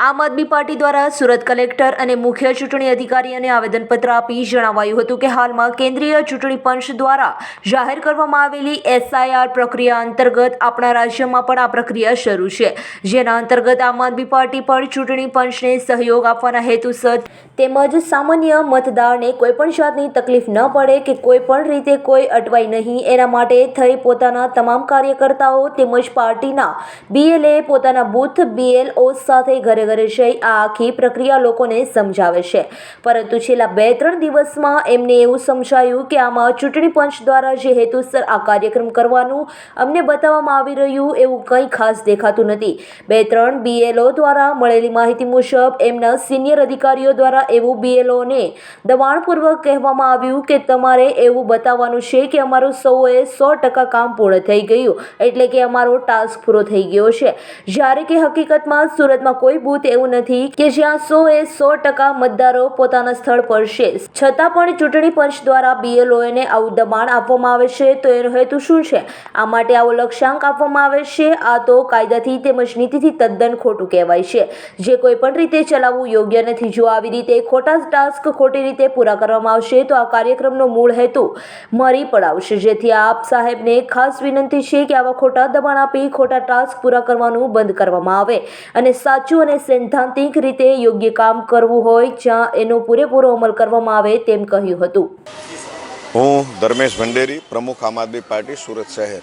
આમ આદમી પાર્ટી દ્વારા સુરત કલેક્ટર અને મુખ્ય ચૂંટણી અધિકારીને આવેદનપત્ર આપી જણાવાયું હતું કે હાલમાં કેન્દ્રીય ચૂંટણી પંચ દ્વારા જાહેર કરવામાં આવેલી એસઆઈઆર પ્રક્રિયા અંતર્ગત આપણા રાજ્યમાં પણ આ પ્રક્રિયા શરૂ છે. જેના અંતર્ગત આમ આદમી પાર્ટી પણ ચૂંટણી પંચને સહયોગ આપવાના હેતુસર તેમજ સામાન્ય મતદારને કોઈપણ જાતની તકલીફ ન પડે કે કોઈપણ રીતે કોઈ અટવાય નહીં, એના માટે થઈ પોતાના તમામ કાર્યકર્તાઓ તેમજ પાર્ટીના બીએલએ પોતાના બૂથ બીએલઓ સાથે ઘરે ઘરે જઈ આ આખી પ્રક્રિયા લોકોને સમજાવે છે. પરંતુ છેલ્લા બે ત્રણ દિવસમાં એમને એવું સમજાયું કે આમાં ચૂંટણી પંચ દ્વારા જે હેતુસર આ કાર્યક્રમ કરવાનું અમને બતાવવામાં આવી રહ્યું એવું કંઈ ખાસ દેખાતું નથી. બે ત્રણ બીએલઓ દ્વારા મળેલી માહિતી મુજબ એમના સિનિયર અધિકારીઓ દ્વારા એવું બીએલઓને દબાણપૂર્વક કહેવામાં આવ્યું કે તમારે એવું બતાવવાનું છે કે અમારું સૌએ સો ટકા કામ પૂર્ણ થઈ ગયું, એટલે કે અમારો ટાસ્ક પૂરો થઈ ગયો છે. જ્યારે કે હકીકતમાં સુરતમાં કોઈ બૂથ એવું નથી કે જ્યાં સો એ સો ટકા મતદારો પોતાના સ્થળ પર છે. છતાં પણ ચૂંટણી પંચ દ્વારા બીએલઓને આવું દબાણ આપવામાં આવે છે તો એનો હેતુ શું છે? આ માટે આવો લક્ષ્યાંક આપવામાં આવે છે. આ તો કાયદાથી તેમજ નીતિથી તદ્દન ખોટું કહેવાય છે. જે કોઈ પણ રીતે ચલાવવું યોગ્ય નથી. જો આવી રીતે ખોટા ટાસ્ક ખોટી રીતે પૂરા કરવામાં આવશે તો આ કાર્યક્રમનો મૂળ હેતુ મરી પડાવશે. જેથી આપ સાહેબને ખાસ વિનંતી છે કે આવા ખોટા દબાણ આપી ખોટા ટાસ્ક પૂરા કરવાનું બંધ કરવામાં આવે અને સાચું અને સૈદ્ધાંતિક રીતે યોગ્ય કામ કરવું હોય જ્યાં એનો પૂરેપૂરો અમલ કરવામાં આવે તેમ કહ્યું હતું. હું ધર્મેશ ભંડેરી, પ્રમુખ આમ આદમી પાર્ટી સુરત શહેર.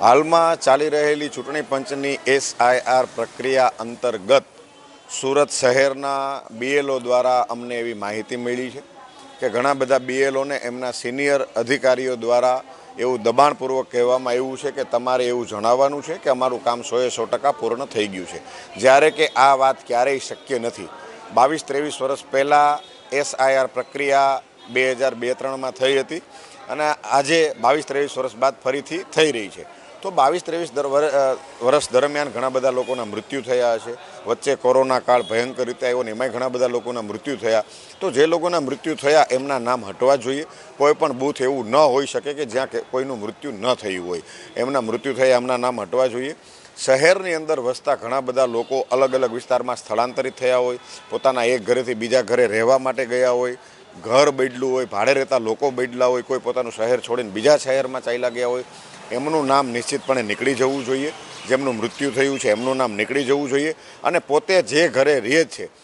હાલમાં ચાલી રહેલી ચૂંટણી પંચની એસઆઈઆર પ્રક્રિયા અંતર્ગત સુરત શહેરના બીએલઓ દ્વારા અમને એવી માહિતી મળી છે કે ઘણા બધા બીએલઓને એમના સિનિયર અધિકારીઓ દ્વારા એવું દબાણપૂર્વક કહેવામાં આવ્યું છે કે તમારે એવું જણાવવાનું છે કે અમારું કામ સોએ સો ટકા પૂર્ણ થઈ ગયું છે. જ્યારે કે આ વાત ક્યારેય શક્ય નથી. બાવીસ ત્રેવીસ વર્ષ પહેલાં એસઆઈઆર પ્રક્રિયા બે હજાર બે ત્રણમાં થઈ હતી અને આજે બાવીસ ત્રેવીસ વર્ષ બાદ ફરીથી થઈ રહી છે. તો બાવીસ, ત્રેવીસ વર્ષ દરમિયાન ઘણા બધા લોકોના મૃત્યુ થયા છે વચ્ચે કોરોના કાળ ભયંકર રીતે આવ્યો ને એમાંય ઘણા બધા લોકોના મૃત્યુ થયા. તો જે લોકોના મૃત્યુ થયા એમના નામ હટવા જોઈએ. કોઈ પણ બૂથ એવું ન હોઈ શકે કે જ્યાં કોઈનું મૃત્યુ ન થયું હોય. એમના મૃત્યુ થયા એમના નામ હટવા જોઈએ. શહેરની અંદર વસતા ઘણા બધા લોકો અલગ અલગ વિસ્તારમાં સ્થળાંતરિત થયા હોય. પોતાના એક ઘરેથી બીજા ઘરે રહેવા માટે ગયા હોય. ઘર બદલું હોય, ભાડે રહેતા લોકો બદલા હોય, કોઈ પોતાનું શહેર છોડીને બીજા શહેરમાં ચાલ્યા ગયા હોય, એમનું નામ નિશ્ચિતપણે નીકળી જવું જોઈએ. જેમનું મૃત્યુ થયું છે, એમનું નામ નીકળી જવું જોઈએ. અને પોતે જે ઘરે રહે છે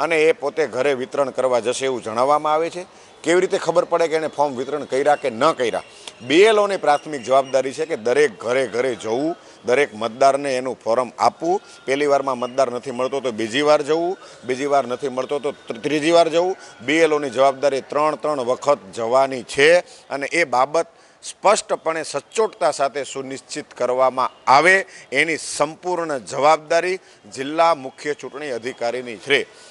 અને એ પોતે ઘરે વિતરણ કરવા જશે એવું જણાવવામાં આવે છે. કેવી રીતે ખબર પડે કે એને ફોર્મ વિતરણ કર્યા કે ન કર્યા? બીએલઓની પ્રાથમિક જવાબદારી છે કે દરેક ઘરે ઘરે જવું, દરેક મતદારને એનું ફોર્મ આપવું. પહેલી વારમાં મતદાર નથી મળતો તો બીજી વાર જવું, બીજી વાર નથી મળતો તો ત્રી- ત્રીજી વાર જવું. બીએલઓની જવાબદારી ત્રણ ત્રણ વખત જવાની છે અને એ બાબત સ્પષ્ટપણે સચોટતા સાથે સુનિશ્ચિત કરવામાં આવે. એની સંપૂર્ણ જવાબદારી જિલ્લા મુખ્ય ચૂંટણી અધિકારીની છે.